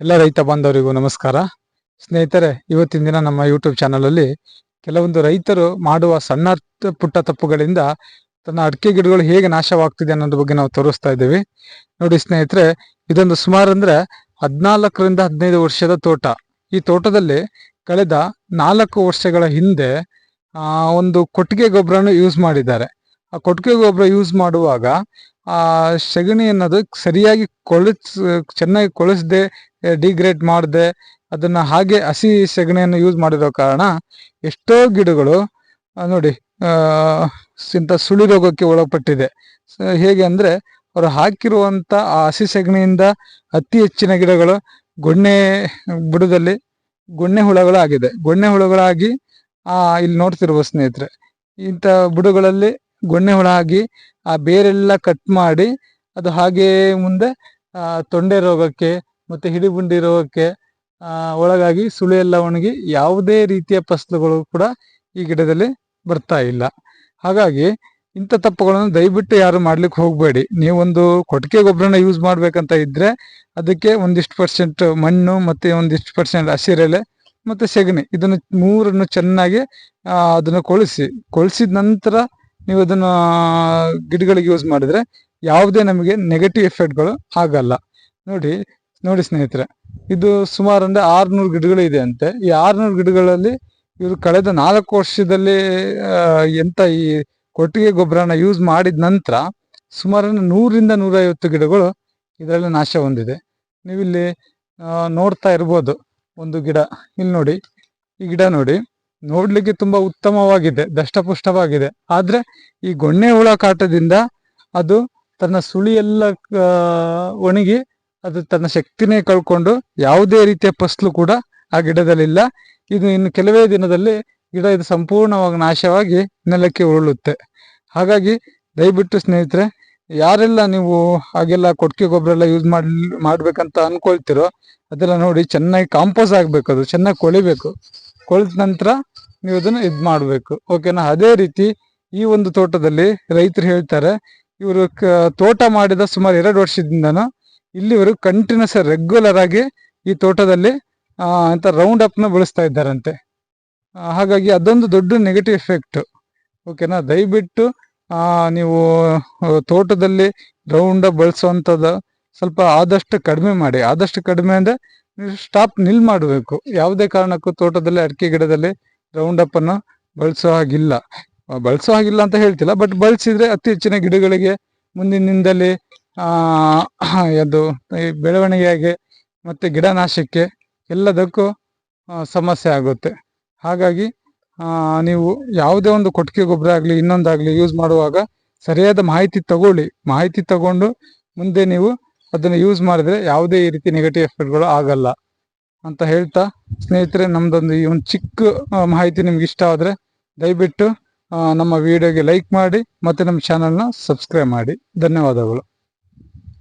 ಎಲ್ಲ ರೈತ ಬಾಂಧವರಿಗೂ ನಮಸ್ಕಾರ. ಸ್ನೇಹಿತರೆ, ಇವತ್ತಿನ ದಿನ ನಮ್ಮ ಯೂಟ್ಯೂಬ್ ಚಾನಲಲ್ಲಿ ಕೆಲವೊಂದು ರೈತರು ಮಾಡುವ ಸಣ್ಣ ಪುಟ್ಟ ತಪ್ಪುಗಳಿಂದ ತನ್ನ ಅಡಿಕೆ ಗಿಡಗಳು ಹೇಗೆ ನಾಶವಾಗ್ತಿದೆ ಅನ್ನೋದ್ರ ಬಗ್ಗೆ ನಾವು ತೋರಿಸ್ತಾ ಇದ್ದೀವಿ. ನೋಡಿ ಸ್ನೇಹಿತರೆ, ಇದೊಂದು ಸುಮಾರು ಅಂದ್ರೆ ಹದಿನಾಲ್ಕರಿಂದ ಹದಿನೈದು ವರ್ಷದ ತೋಟ. ಈ ತೋಟದಲ್ಲಿ ಕಳೆದ ನಾಲ್ಕು ವರ್ಷಗಳ ಹಿಂದೆ ಒಂದು ಕೊಟ್ಟಿಗೆ ಗೊಬ್ಬರನ ಯೂಸ್ ಮಾಡಿದ್ದಾರೆ. ಆ ಕೊಟ್ಟಿಗೆ ಗೊಬ್ಬರ ಯೂಸ್ ಮಾಡುವಾಗ ಆ ಸಗಣಿ ಅನ್ನೋದು ಸರಿಯಾಗಿ ಕೊಳಸ್ ಚೆನ್ನಾಗಿ ಕೊಳಿಸದೆ ಡಿಗ್ರೇಡ್ ಮಾಡದೆ, ಅದನ್ನ ಹಾಗೆ ಹಸಿ ಸಗಣಿಯನ್ನು ಯೂಸ್ ಮಾಡಿರೋ ಕಾರಣ ಎಷ್ಟೋ ಗಿಡಗಳು ನೋಡಿ ಇಂಥ ಸುಳಿ ರೋಗಕ್ಕೆ ಒಳಪಟ್ಟಿದೆ. ಹೇಗೆ ಅಂದ್ರೆ ಅವರು ಹಾಕಿರುವಂತ ಆ ಹಸಿ ಸಗಣಿಯಿಂದ ಅತಿ ಹೆಚ್ಚಿನ ಗಿಡಗಳು ಗೊಣ್ಣೆ ಬುಡದಲ್ಲಿ ಗೊಣ್ಣೆ ಹುಳಗಳಾಗಿದೆ. ಗೊಣ್ಣೆ ಹುಳಗಳಾಗಿ, ಆ, ಇಲ್ಲಿ ನೋಡ್ತಿರುವ ಸ್ನೇಹಿತರೆ, ಇಂಥ ಬುಡಗಳಲ್ಲಿ ಗೊಣ್ಣೆ ಹುಳ ಆಗಿ ಆ ಬೇರೆಲ್ಲ ಕಟ್ ಮಾಡಿ ಅದು ಹಾಗೇ ಮುಂದೆ ತೊಂಡೆ ರೋಗಕ್ಕೆ ಮತ್ತು ಹಿಡಿಬುಂಡಿ ರೋಗಕ್ಕೆ ಒಳಗಾಗಿ ಸುಳಿ ಎಲ್ಲ ಒಣಗಿ ಯಾವುದೇ ರೀತಿಯ ಫಸಲುಗಳು ಕೂಡ ಈ ಗಿಡದಲ್ಲಿ ಬರ್ತಾ ಇಲ್ಲ. ಹಾಗಾಗಿ ಇಂಥ ತಪ್ಪುಗಳನ್ನು ದಯವಿಟ್ಟು ಯಾರು ಮಾಡ್ಲಿಕ್ಕೆ ಹೋಗಬೇಡಿ. ನೀವೊಂದು ಕೊಟ್ಟಿಗೆ ಗೊಬ್ಬರನ ಯೂಸ್ ಮಾಡ್ಬೇಕಂತ ಇದ್ರೆ ಅದಕ್ಕೆ ಒಂದಿಷ್ಟು ಪರ್ಸೆಂಟ್ ಮಣ್ಣು ಮತ್ತೆ ಒಂದಿಷ್ಟು ಪರ್ಸೆಂಟ್ ಹಸಿರೆಲೆ ಮತ್ತೆ ಸೆಗಣಿ ಇದನ್ನು ಮೂರನ್ನು ಚೆನ್ನಾಗಿ ಅದನ್ನು ಕೊಳಿಸಿ. ಕೊಳಿಸಿದ ನಂತರ ನೀವು ಅದನ್ನು ಗಿಡಗಳಿಗೆ ಯೂಸ್ ಮಾಡಿದ್ರೆ ಯಾವುದೇ ನಮಗೆ ನೆಗೆಟಿವ್ ಎಫೆಕ್ಟ್ಗಳು ಆಗಲ್ಲ. ನೋಡಿ ನೋಡಿ ಸ್ನೇಹಿತರೆ, ಇದು ಸುಮಾರು ಅಂದರೆ ಆರುನೂರು ಗಿಡಗಳು ಇದೆ ಅಂತೆ. ಈ ಆರ್ನೂರು ಗಿಡಗಳಲ್ಲಿ ಇವರು ಕಳೆದ ನಾಲ್ಕು ವರ್ಷದಲ್ಲಿ ಎಂತ ಈ ಕೊಟ್ಟಿಗೆ ಗೊಬ್ಬರನ ಯೂಸ್ ಮಾಡಿದ ನಂತರ ಸುಮಾರು ನೂರಿಂದ ನೂರೈವತ್ತು ಗಿಡಗಳು ಇದರಲ್ಲಿ ನಾಶ ಹೊಂದಿದೆ. ನೀವಿಲ್ಲಿ ನೋಡ್ತಾ ಇರ್ಬೋದು ಒಂದು ಗಿಡ. ಇಲ್ಲಿ ನೋಡಿ, ಈ ಗಿಡ ನೋಡಿ. ನೋಡ್ಲಿಕ್ಕೆ ತುಂಬಾ ಉತ್ತಮವಾಗಿದೆ, ದಷ್ಟಪುಷ್ಟವಾಗಿದೆ. ಆದ್ರೆ ಈ ಗೊಣ್ಣೆ ಹುಳ ಕಾಟದಿಂದ ಅದು ತನ್ನ ಸುಳಿ ಎಲ್ಲ ಒಣಗಿ ಅದು ತನ್ನ ಶಕ್ತಿನೇ ಕಳ್ಕೊಂಡು ಯಾವುದೇ ರೀತಿಯ ಫಸ್ಲು ಕೂಡ ಆ ಗಿಡದಲ್ಲಿಲ್ಲ. ಇದು ಇನ್ನು ಕೆಲವೇ ದಿನದಲ್ಲಿ ಗಿಡ ಇದು ಸಂಪೂರ್ಣವಾಗಿ ನಾಶವಾಗಿ ನೆಲಕ್ಕೆ ಉರುಳುತ್ತೆ. ಹಾಗಾಗಿ ದಯವಿಟ್ಟು ಸ್ನೇಹಿತರೆ, ಯಾರೆಲ್ಲ ನೀವು ಹಾಗೆಲ್ಲ ಕೊಟ್ಟಿಗೆ ಗೊಬ್ಬರ ಎಲ್ಲ ಯೂಸ್ ಮಾಡ್, ಮಾಡ್ಬೇಕಂತ ಅನ್ಕೊಳ್ತಿರೋ ಅದೆಲ್ಲ ನೋಡಿ ಚೆನ್ನಾಗಿ ಕಾಂಪೋಸ್ ಆಗ್ಬೇಕು ಅದು, ಚೆನ್ನಾಗಿ ಕೊಳಿಬೇಕು. ಕೊಳೆದ ನಂತರ ನೀವು ಅದನ್ನ ಇದ್ ಮಾಡಬೇಕು. ಓಕೆನಾ ಅದೇ ರೀತಿ ಈ ಒಂದು ತೋಟದಲ್ಲಿ ರೈತರು ಹೇಳ್ತಾರೆ, ಇವರು ತೋಟ ಮಾಡಿದ ಸುಮಾರು ಎರಡು ವರ್ಷದಿಂದನೂ ಇಲ್ಲಿವರು ಕಂಟಿನ್ಯೂಸ್ ರೆಗ್ಯುಲರ್ ಆಗಿ ಈ ತೋಟದಲ್ಲಿ ಅಂತ ರೌಂಡ್ ಅಪ್ನ ಬಳಸ್ತಾ ಇದ್ದಾರಂತೆ. ಹಾಗಾಗಿ ಅದೊಂದು ದೊಡ್ಡ ನೆಗೆಟಿವ್ ಎಫೆಕ್ಟ್ ಓಕೆನಾ ದಯವಿಟ್ಟು ನೀವು ತೋಟದಲ್ಲಿ ರೌಂಡ್ ಅಪ್ ಬಳಸುವಂಥದ್ದು ಸ್ವಲ್ಪ ಆದಷ್ಟು ಕಡಿಮೆ ಮಾಡಿ. ಆದಷ್ಟು ಕಡಿಮೆ ಅಂದರೆ ನೀವು ಸ್ಟಾಪ್ ನಿಲ್ ಮಾಡಬೇಕು ಯಾವುದೇ ಕಾರಣಕ್ಕೂ ತೋಟದಲ್ಲಿ ಅಡಿಕೆ ಗಿಡದಲ್ಲಿ ರೌಂಡ್ ಅನ್ನು ಬಳಸೋ ಹಾಗಿಲ್ಲ. ಬಳಸೋ ಹಾಗಿಲ್ಲ ಅಂತ ಹೇಳ್ತಿಲ್ಲ ಬಟ್ ಬಳಸಿದ್ರೆ ಅತಿ ಹೆಚ್ಚಿನ ಗಿಡಗಳಿಗೆ ಮುಂದಿನಿಂದಲೇ ಅದು ಬೆಳವಣಿಗೆಗೆ ಮತ್ತೆ ಗಿಡ ನಾಶಕ್ಕೆ ಎಲ್ಲದಕ್ಕೂ ಸಮಸ್ಯೆ ಆಗುತ್ತೆ. ಹಾಗಾಗಿ ನೀವು ಯಾವುದೇ ಒಂದು ಕೊಟ್ಟಿಗೆ ಗೊಬ್ಬರ ಆಗಲಿ, ಇನ್ನೊಂದಾಗಲಿ ಯೂಸ್ ಮಾಡುವಾಗ ಸರಿಯಾದ ಮಾಹಿತಿ ತಗೊಳ್ಳಿ. ಮಾಹಿತಿ ತಗೊಂಡು ಮುಂದೆ ನೀವು ಅದನ್ನು ಯೂಸ್ ಮಾಡಿದ್ರೆ ಯಾವುದೇ ರೀತಿ ನೆಗೆಟಿವ್ ಎಫೆಕ್ಟ್ಗಳು ಆಗಲ್ಲ. ಅಂತ ಹೇಳ್ತಾ ಸ್ನೇಹಿತರೆ, ನಮ್ದೊಂದು ಈ ಒಂದು ಚಿಕ್ಕ ಮಾಹಿತಿ ನಿಮ್ಗೆ ಇಷ್ಟ ಆದರೆ ದಯವಿಟ್ಟು ನಮ್ಮ ವಿಡಿಯೋಗೆ ಲೈಕ್ ಮಾಡಿ ಮತ್ತೆ ನಮ್ಮ ಚಾನಲ್ನ ಸಬ್ಸ್ಕ್ರೈಬ್ ಮಾಡಿ. ಧನ್ಯವಾದಗಳು.